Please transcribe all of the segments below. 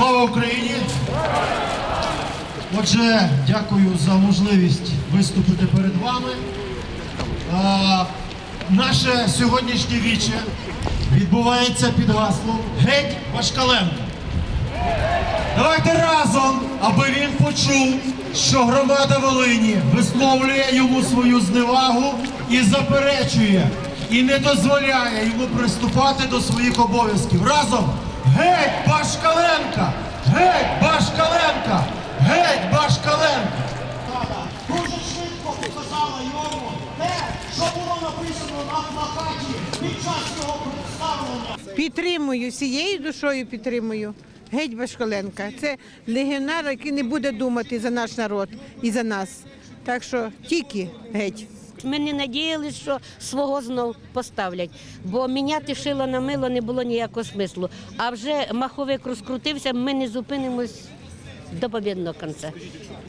Слава Україні! Отже, дякую за можливість виступити перед вами. Наше сьогоднішнє віче відбувається під гаслом Геть Вашкаленко. Давайте разом, аби він почув, що громада Волині висловлює йому свою зневагу і заперечує, і не дозволяє йому приступати до своїх обов'язків. Разом геть Башкаленка! Геть Башкаленка! Геть Башкаленка! дуже швидко показала йому те, що було написано на плакаті під час його представлення. Підтримую всією душою підтримую. Геть Башкаленка. Це легіонер, який не буде думати за наш народ і за нас. Так що тільки геть. Ми не надіялися, що свого знов поставлять, бо міняти шило на мило не було ніякого смислу. А вже маховик розкрутився, ми не зупинимось до побідного кінця.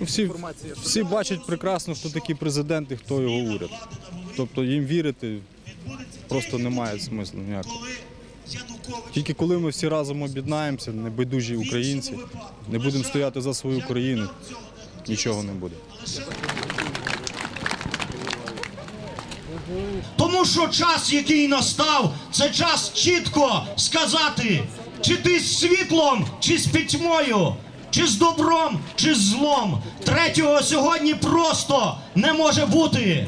Всі, всі бачать прекрасно, хто такий президент і хто його уряд. Тобто їм вірити просто немає смислу ніякого. Тільки коли ми всі разом об'єднаємося, небайдужі українці, не будемо стояти за свою країну, нічого не буде. Тому що час, який настав, це час чітко сказати, чи ти з світлом, чи з пітьмою, чи з добром, чи з злом. Третього сьогодні просто не може бути.